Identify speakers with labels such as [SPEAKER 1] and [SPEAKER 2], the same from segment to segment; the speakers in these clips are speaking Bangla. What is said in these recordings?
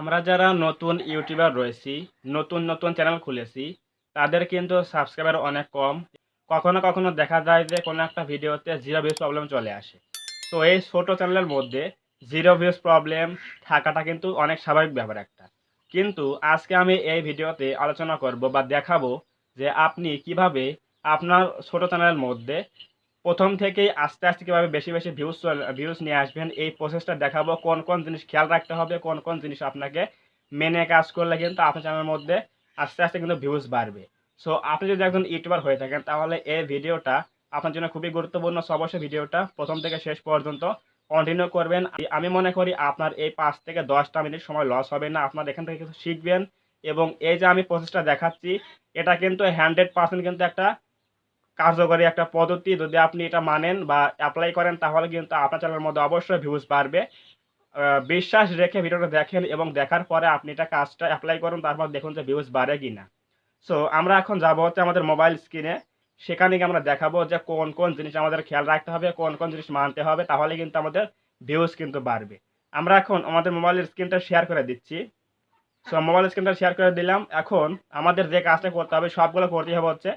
[SPEAKER 1] আমরা যারা নতুন ইউটিউবার রয়েছি, নতুন নতুন চ্যানেল খুলেছি, তাদের কিন্তু সাবস্ক্রাইবার অনেক কম। কখনো কখনো দেখা যায় যে কোনো একটা ভিডিওতে জিরো ভিউজ প্রবলেম চলে আসে। তো এই ছোটো চ্যানেলের মধ্যে জিরো ভিউজ প্রবলেম থাকাটা কিন্তু অনেক স্বাভাবিক ব্যাপার একটা। কিন্তু আজকে আমি এই ভিডিওতে আলোচনা করব বা দেখাবো যে আপনি কীভাবে আপনার ছোট চ্যানেলের মধ্যে প্রথম থেকেই আস্তে আস্তে কীভাবে বেশি বেশি ভিউজ ভিউজ নিয়ে আসবেন, এই প্রসেসটা দেখাবো, কোন কোন জিনিস খেয়াল রাখতে হবে, কোন কোন জিনিস আপনাকে মেনে কাজ করলে কিন্তু আপনার চ্যানেলের মধ্যে আস্তে আস্তে কিন্তু ভিউজ বাড়বে। সো আপনি যদি একজন ইউটিউবার হয়ে থাকেন, তাহলে এই ভিডিওটা আপনার জন্য খুবই গুরুত্বপূর্ণ। অবশ্যই ভিডিওটা প্রথম থেকে শেষ পর্যন্ত কন্টিনিউ করবেন। আমি মনে করি আপনার এই পাঁচ থেকে দশটা মিনিট সময় লস হবে না। আপনার এখান থেকে কিছু শিখবেন এবং এই যে আমি প্রসেসটা দেখাচ্ছি, এটা কিন্তু হান্ড্রেড পার্সেন্ট কিন্তু একটা কার্যকরী একটা পদ্ধতি যদি আপনি এটা মানেন বা অ্যাপ্লাই করেন, তাহলে কিন্তু আপনার চ্যানেলের মধ্যে অবশ্যই ভিউজ বাড়বে। বিশ্বাস রেখে ভিডিওটা দেখেন এবং দেখার পরে আপনি এটা কাজটা অ্যাপ্লাই করুন, তারপর দেখুন যে ভিউজ বাড়ে কি না সো আমরা এখন যাব হচ্ছে আমাদের মোবাইল স্ক্রিনে সেখানে গিয়ে আমরা দেখাবো যে কোন কোন জিনিস আমাদের খেয়াল রাখতে হবে, কোন কোন জিনিস মানতে হবে, তাহলে কিন্তু আমাদের ভিউজ কিন্তু বাড়বে। আমরা এখন আমাদের মোবাইলের স্ক্রিনটা শেয়ার করে দিচ্ছি। সো মোবাইল স্ক্রিনটা শেয়ার করে দিলাম। এখন আমাদের যে কাজটা করতে হবে, সবগুলো করতে হবে হচ্ছে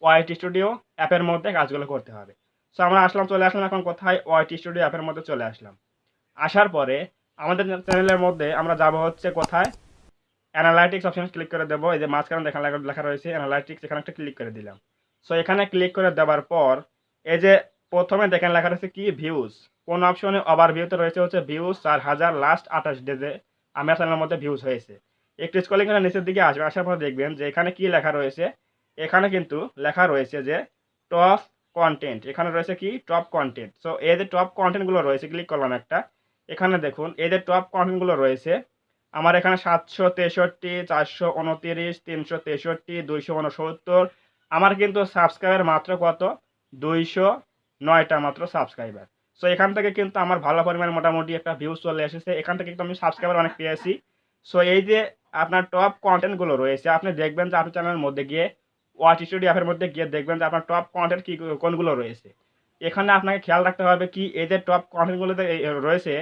[SPEAKER 1] ওয়াইট স্টুডিও অ্যাপের মধ্যে কাজগুলো করতে হবে। সো আমরা আসলাম, চলে আসলাম, এখন কোথায়? ওয়াইট স্টুডিও অ্যাপের মধ্যে চলে আসলাম। আসার পরে আমাদের চ্যানেলের মধ্যে আমরা যাব হচ্ছে কোথায়? অ্যানালাইটিক্স অপশন ক্লিক করে দেবো। এই যে মাঝখানে দেখা লেখা- রয়েছে অ্যানালাইটিক্স এখানে একটা ক্লিক করে দিলাম। সো এখানে ক্লিক করে দেওয়ার পর এই যে প্রথমে দেখেন লেখা রয়েছে কি? ভিউজ কোন অপশনে ওভার ভিউতে রয়েছে হচ্ছে ভিউজ চার হাজার লাস্ট আঠাশ ডেজে আমার চ্যানেলের মধ্যে ভিউজ হয়েছে। একটু স্কলিং নিচের দিকে আসবে, আসার পর দেখবেন যে এখানে কি লেখা রয়েছে? এখানে কিন্তু লেখা রয়েছে যে টপ কন্টেন্ট এখানে রয়েছে কি? টপ কন্টেন্ট সো এই যে টপ কন্টেন্টগুলো রয়েছে ক্লিক করলাম একটা। এখানে দেখুন, এই যে টপ কন্টেন্টগুলো রয়েছে, আমার এখানে সাতশো তেষট্টি, চারশো উনতিরিশ, তিনশো তেষট্টি, দুইশো উনসত্তর। আমার কিন্তু সাবস্ক্রাইবার মাত্র কত? দুইশো নয়টা মাত্র সাবস্ক্রাইবার সো এখান থেকে কিন্তু আমার ভালো পরিমাণ মোটামুটি একটা ভিউজ চলে এসেছে। এখান থেকে কিন্তু আমি সাবস্ক্রাইবার অনেক পেয়েছি। সো এই যে আপনার টপ কন্টেন্টগুলো রয়েছে, আপনি দেখবেন যে আপনার চ্যানেলের মধ্যে গিয়ে ওয়াচ স্টুডিও অ্যাপের মধ্যে গিয়ে দেখবেন যে আপনার টপ কন্টেন্ট কী, কোনগুলো রয়েছে। এখানে আপনাকে খেয়াল রাখতে হবে কি, এই যে টপ কন্টেন্টগুলোতে রয়েছে,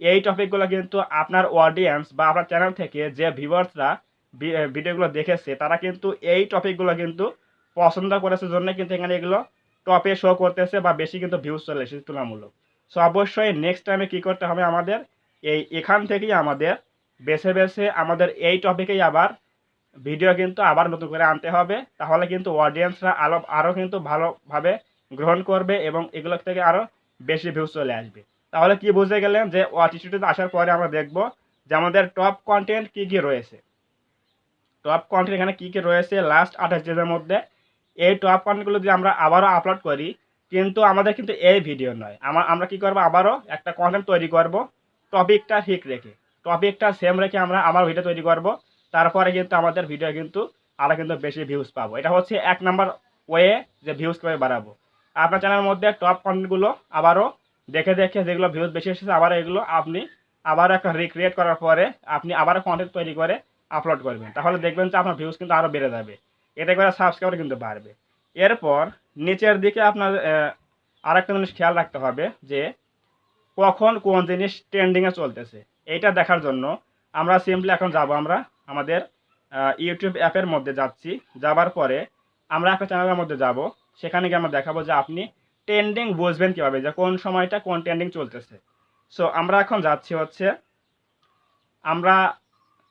[SPEAKER 1] এই টপিকগুলো কিন্তু আপনার অডিয়েন্স বা আপনার চ্যানেল থেকে যে ভিউয়ার্সরা ভিডিওগুলো দেখেছে, তারা কিন্তু এই টপিকগুলো কিন্তু পছন্দ করেছে জন্য কিন্তু এখানে এগুলো টপে শো করতেছে বা বেশি কিন্তু ভিউজ চলে এসেছে তুলনামূলক। সো অবশ্যই নেক্সট টাইমে কী করতে হবে আমাদের, এই এখান থেকেই আমাদের, বেছে বেছে আমাদের এই টপিকেই আবার ভিডিও কিন্তু আবার নতুন করে আনতে হবে। তাহলে কিন্তু অডিয়েন্সরা আরও আরও কিন্তু ভালোভাবে গ্রহণ করবে এবং এগুলো থেকে আরও বেশি ভিউজ চলে আসবে। তাহলে কি বুঝে গেলেন যে অটিটিউডে আসার পরে আমরা দেখব যে আমাদের টপ কন্টেন্ট কী কী রয়েছে। টপ কন্টেন্ট এখানে কী কী রয়েছে লাস্ট আঠাশ দিনের মধ্যে। এই টপ কন্টেন্টগুলো যদি আমরা আবারও আপলোড করি, কিন্তু আমাদের কিন্তু এই ভিডিও নয়। আমার আমরা কি করব আবারও একটা কন্টেন্ট তৈরি করব টপিকটা ঠিক রেখে। টপিকটা সেম রেখে আমরা আবার ভিডিও তৈরি করব। তারপরে কিন্তু আমাদের ভিডিও কিন্তু আরও কিন্তু বেশি ভিউজ পাবো। এটা হচ্ছে এক নাম্বার ওয়ে যে ভিউজ করে বাড়াবো। আপনার চ্যানেলের মধ্যে টপ কন্টেন্টগুলো আবারও দেখে দেখে যেগুলো ভিউজ বেশি এসেছে, আবার এগুলো আপনি আবার একটা রিক্রিয়েট করার পরে আপনি আবারও কন্টেন্ট তৈরি করে আপলোড করবেন। তাহলে দেখবেন যে আপনার ভিউজ কিন্তু আরও বেড়ে যাবে। এতে করে সাবস্ক্রাইবার কিন্তু বাড়বে। এরপর নিচের দিকে আপনার আরেকটা জিনিস খেয়াল রাখতে হবে যে কখন কোন জিনিস ট্রেন্ডিংয়ে চলতেছে। এইটা দেখার জন্য আমরা সিম্পলি এখন যাব আমরা আমাদের ইউটিউব অ্যাপের মধ্যে যাচ্ছি। যাবার পরে আমরা একটা চ্যানেলের মধ্যে যাব। সেখানে গিয়ে আমরা দেখাবো যে আপনি ট্রেন্ডিং বুঝবেন কীভাবে, যে কোন সময়টা কোন ট্রেন্ডিং চলতেছে। সো আমরা এখন যাচ্ছি হচ্ছে, আমরা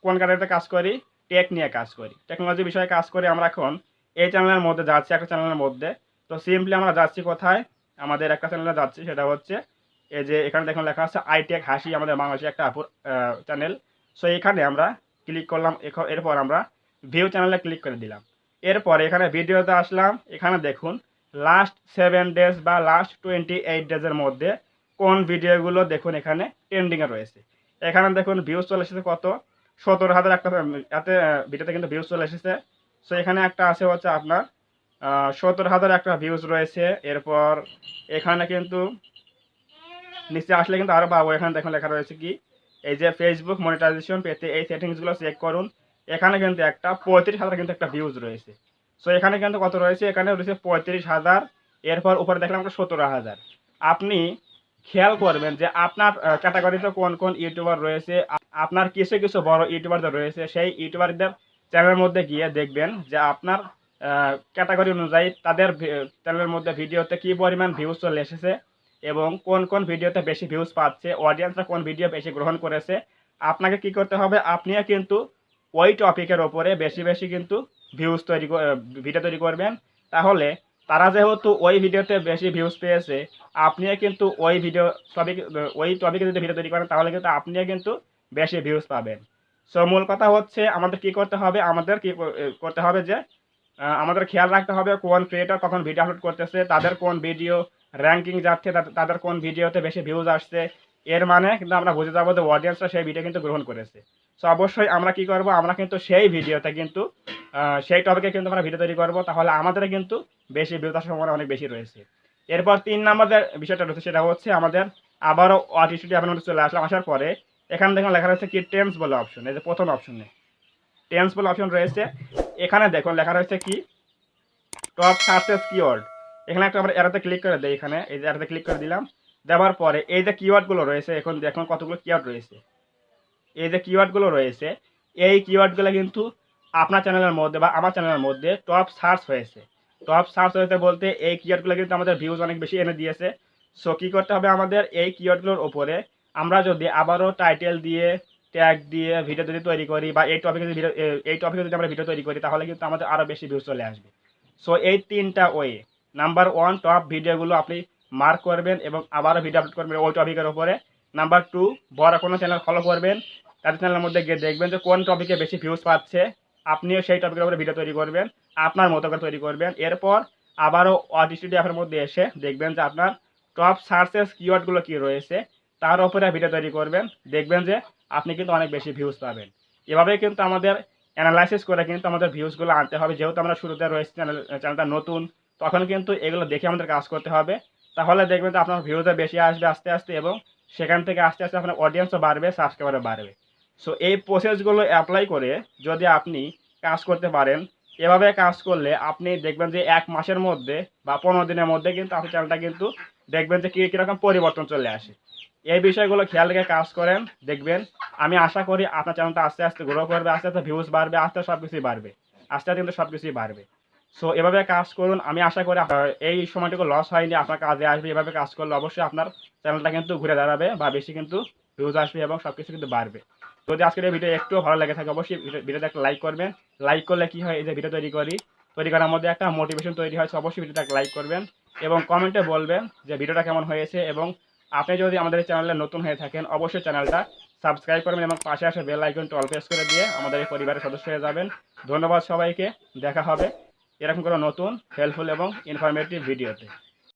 [SPEAKER 1] কোন কাজেতে কাজ করি? টেক নিয়ে কাজ করি। টেকনোলজি বিষয়ে কাজ করি আমরা এখন এই চ্যানেলের মধ্যে যাচ্ছি, একটা চ্যানেলের মধ্যে। তো সিম্পলি আমরা যাচ্ছি কোথায়? আমাদের একটা চ্যানেলে যাচ্ছি, সেটা হচ্ছে, এই যে এখানে দেখুন লেখা আছে আইটেক হাসি আমাদের বাংলাদেশের একটা চ্যানেল সো এখানে আমরা ক্লিক করলাম এরপর আমরা ভিউ চ্যানেলে ক্লিক করে দিলাম। এরপর এখানে ভিডিওতে আসলাম, এখানে দেখুন লাস্ট সেভেন ডেজ বা লাস্ট টোয়েন্টি এইট ডেজের মধ্যে কোন ভিডিওগুলো দেখুন এখানে ট্রেন্ডিংয়ে রয়েছে। এখানে দেখুন ভিউজ চলে এসেছে কত? সতেরো হাজার একটা এতে ভিডিওতে কিন্তু ভিউজ চলে এসেছে। সো এখানে একটা আছে হচ্ছে আপনার সত্তর হাজার একটা ভিউজ রয়েছে। এরপর এখানে কিন্তু নিচে আসলে কিন্তু আরও পাবো। এখানে দেখুন লেখা রয়েছে কি? এই যে ফেসবুক মনিটাইজেশন পেতে এই সেটিংসগুলো চেক করুন, এখানে কিন্তু একটা পঁয়ত্রিশ হাজার কিন্তু একটা ভিউজ রয়েছে। সো এখানে কিন্তু কত রয়েছে? এখানে রয়েছে পঁয়ত্রিশ হাজার, এরপর উপরে দেখলাম একটা সতেরো হাজার। আপনি খেয়াল করবেন যে আপনার ক্যাটাগরিতে কোন কোন ইউটিউবার রয়েছে? আপনার কিছু কিছু বড় ইউটিউবারদের রয়েছে। সেই ইউটিউবারদের চ্যানেলের মধ্যে গিয়ে দেখবেন যে আপনার ক্যাটাগরি অনুযায়ী তাদের চ্যানেলের মধ্যে ভিডিওতে কী পরিমাণ ভিউজ চলে এসেছে। এবং কোন কোন ভিডিওতে বেশি ভিউজ পাচ্ছে অডিয়েন্সরা কোন ভিডিও বেশি গ্রহণ করেছে, আপনাকে কি করতে হবে? আপনিও কিন্তু ওই টপিকের ওপরে বেশি বেশি কিন্তু ভিউজ তৈরি ভিডিও তৈরি করবেন। তাহলে তারা যেহেতু ওই ভিডিওতে বেশি ভিউজ পেয়েছে, আপনিও কিন্তু ওই ভিডিও টপিক ওই টপিকে যদি ভিডিও তৈরি করেন, তাহলে কিন্তু আপনিও কিন্তু বেশি ভিউজ পাবেন। সো মূল কথা হচ্ছে আমাদের কি করতে হবে? আমাদের কি করতে হবে যে আমাদের খেয়াল রাখতে হবে কোন ক্রিয়েটর কখন ভিডিও আপলোড করতেছে, তাদের কোন ভিডিও র্যাঙ্কিং যাচ্ছে তাদের- কোন ভিডিওতে বেশি ভিউজ আসছে, এর মানে কিন্তু আমরা বুঝে যাব যে অডিয়েন্সরা সেই ভিডিও কিন্তু গ্রহণ করেছে। সো অবশ্যই আমরা কি করব? আমরা কিন্তু সেই ভিডিওতে কিন্তু সেই টপিকে কিন্তু আমরা ভিডিও তৈরি করব, তাহলে আমাদের কিন্তু বেশি ভিউজ আসার সম্ভাবনা অনেক বেশি রয়েছে। এরপর তিন নম্বর যে বিষয়টা রয়েছে, সেটা হচ্ছে আমাদের আবারও আপনার মধ্যে চলে আসলাম, আসার পরে এখানে দেখুন লেখা রয়েছে কি টেন্স বলে অপশন এই যে প্রথম অপশনে টেন্স বলে অপশন রয়েছে, এখানে দেখুন লেখা রয়েছে কি টপ সার্চেস কিওয়ার্ড এখানে একটা আমরা এরাতে ক্লিক করে দেই এখানে। এই যে এরাতে ক্লিক করে দিলাম। দেওয়ার পরে এই যে কিওয়ার্ডগুলো রয়েছে, এখন দেখুন কতগুলো কিওয়ার্ড রয়েছে। এই যে কিওয়ার্ডগুলো রয়েছে, এই কিওয়ার্ডগুলো কিন্তু আপনার চ্যানেলের মধ্যে বা আমার চ্যানেলের মধ্যে টপ সার্চ হয়েছে। টপ সার্চ হয়েছে বলতে এই কিওয়ার্ডগুলো কিন্তু আমাদের ভিউজ অনেক বেশি এনে দিয়েছে। সো কী করতে হবে আমাদের এই কিওয়ার্ডগুলোর ওপরে আমরা যদি আবারও টাইটেল দিয়ে ট্যাগ দিয়ে ভিডিও যদি তৈরি করি বা এই টপিকে যদি ভিডিও এই টপিকে যদি আমরা ভিডিও তৈরি করি, তাহলে কিন্তু আমাদের আরও বেশি ভিউজ চলে আসবে। সো এই তিনটা ওয়ে নাম্বার ওয়ান টপ ভিডিওগুলো আপনি মার্ক করবেন এবং আবারও ভিডিও আপলোড করবেন ওই টপিকের ওপরে নাম্বার টু বড় কোনো চ্যানেল ফলো করবেন, তাদের চ্যানেলের মধ্যে গিয়ে দেখবেন যে কোন টপিকে বেশি ভিউজ পাচ্ছে, আপনিও সেই টপিকের উপরে ভিডিও তৈরি করবেন, আপনার মতো করে তৈরি করবেন। এরপর আবারও অড স্টুডিও অ্যাপের মধ্যে এসে দেখবেন যে আপনার টপ সার্চেস কিওয়ার্ডগুলো কী রয়েছে, তার উপরে ভিডিও তৈরি করবেন, দেখবেন যে আপনি কিন্তু অনেক বেশি ভিউজ পাবেন। এভাবেই কিন্তু আমাদের অ্যানালাইসিস করে কিন্তু আমাদের ভিউজগুলো আনতে হবে। যেহেতু আমরা শুরুতে রয়েছি চ্যানেল চ্যানেলটা নতুন তখন কিন্তু এগুলো দেখে আমাদের কাজ করতে হবে। তাহলে দেখবেন তো আপনার ভিউজও বেশি আসবে আস্তে আস্তে এবং সেখান থেকে আস্তে আস্তে আপনার অডিয়েন্সও বাড়বে সাবস্ক্রাইবারও বাড়বে। সো এই প্রসেসগুলো অ্যাপ্লাই করে যদি আপনি কাজ করতে পারেন, এভাবে কাজ করলে আপনি দেখবেন যে এক মাসের মধ্যে বা পনেরো দিনের মধ্যে কিন্তু আপনার চ্যানেলটা কিন্তু দেখবেন যে কী, কীরকম পরিবর্তন চলে আসে। এই বিষয়গুলো খেয়াল রেখে কাজ করেন, দেখবেন আমি আশা করি আপনার চ্যানেলটা আস্তে আস্তে গ্রো করবে, আস্তে আস্তে ভিউজ বাড়বে, আস্তে সব কিছুই বাড়বে। আস্তে আস্তে কিন্তু সব কিছুই বাড়বে। সো এভাবে কাজ করুন। আমি আশা করি এই সময়টুকু লস হয়নি, আপনার কাজে আসবে। এভাবে কাজ করলে অবশ্যই আপনার চ্যানেলটা কিন্তু ঘুরে দাঁড়াবে বা বেশি কিন্তু ভিউজ আসবে এবং সব কিছু কিন্তু বাড়বে। যদি আজকের এই ভিডিও একটু ভালো লেগে থাকে, অবশ্যই ভিডিও- ভিডিওতে একটা লাইক করবেন। লাইক করলে কি হয়, এই যে ভিডিও তৈরি করি, তৈরি করার মধ্যে একটা মোটিভেশন তৈরি হয় অবশ্যই ভিডিওটা লাইক করবেন এবং কমেন্টে বলবেন যে ভিডিওটা কেমন হয়েছে এবং আপনি যদি আমাদের চ্যানেলে নতুন হয়ে থাকেন, অবশ্যই চ্যানেলটা সাবস্ক্রাইব করবেন এবং পাশে আসে বেল আইকনটি অল প্রেস করে দিয়ে আমাদের এই পরিবারের সদস্য হয়ে যাবেন। ধন্যবাদ সবাইকে, দেখা হবে। এরকম কোনো নতুন হেল্পফুল এবং ইনফরমেটিভ ভিডিওতে